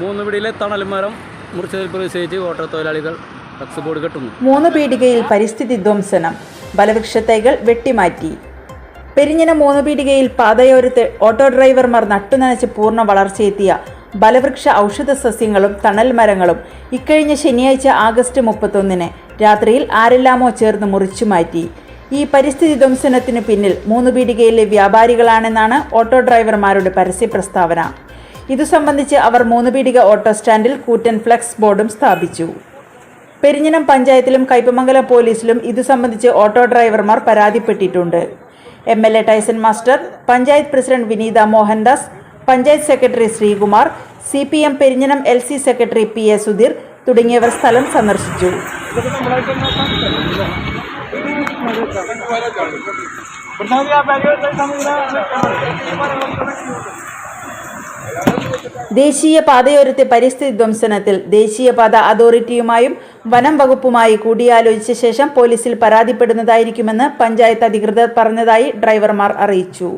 മൂന്ന് പിടിയിലെ തണൽ മരം മുറിച്ചതിൽ പ്രതിഷേധിച്ച് ഓട്ടോ തൊഴിലാളികൾ ബോർഡ് കെട്ടുന്നു. മൂന്ന് പീടികയിൽ പരിസ്ഥിതി ധ്വംസനം ബലവൃക്ഷത്തൈകൾ വെട്ടിമാറ്റി. പെരിഞ്ഞന മൂന്ന് പീടികയിൽ പാതയോരത്ത് ഓട്ടോ ഡ്രൈവർമാർ നട്ടുനനച്ച് പൂർണ വളർച്ചയെത്തിയ ബലവൃക്ഷ ഔഷധ സസ്യങ്ങളും തണൽ മരങ്ങളും ഇക്കഴിഞ്ഞ ശനിയാഴ്ച ആഗസ്റ്റ് മുപ്പത്തൊന്നിന് രാത്രിയിൽ ആരെല്ലാമോ ചേർന്ന് മുറിച്ചു മാറ്റി. ഈ പരിസ്ഥിതി ധ്വംസനത്തിന് പിന്നിൽ മൂന്ന് പീടികയിലെ വ്യാപാരികളാണെന്നാണ് ഓട്ടോ ഡ്രൈവർമാരുടെ പരസ്യ പ്രസ്താവന ഇതു സംബന്ധിച്ച് അവർ മൂന്ന് പീടിക ഓട്ടോ സ്റ്റാൻഡിൽ കൂറ്റൻ ഫ്ലെക്സ് ബോർഡും സ്ഥാപിച്ചു. പെരിഞ്ഞനം പഞ്ചായത്തിലും കയ്പമംഗലം പോലീസിലും ഇതു സംബന്ധിച്ച് ഓട്ടോ ഡ്രൈവർമാർ പരാതിപ്പെട്ടിട്ടുണ്ട്. M L A Tyson master panchayat president Vineetha Mohandas panchayat secretary Sreekumar C P M Perinjanam L C secretary P A Sudheer തുടങ്ങിയവർ സ്ഥലം സന്ദർശിച്ചു. ദേശീയ പാതയോരത്തെ പരിസ്ഥിതി ധ്വംസനത്തിൽ ദേശീയപാത അതോറിറ്റിയുമായും വനം വകുപ്പുമായി കൂടിയാലോചിച്ച ശേഷം പോലീസിൽ പരാതിപ്പെടുന്നതായിരിക്കുമെന്ന് പഞ്ചായത്ത് അധികൃതർ പറഞ്ഞതായി ഡ്രൈവർമാർ അറിയിച്ചു.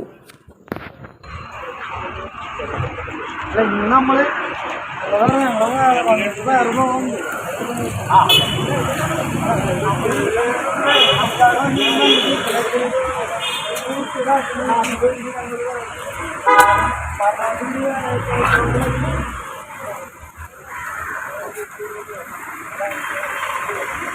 Thank you.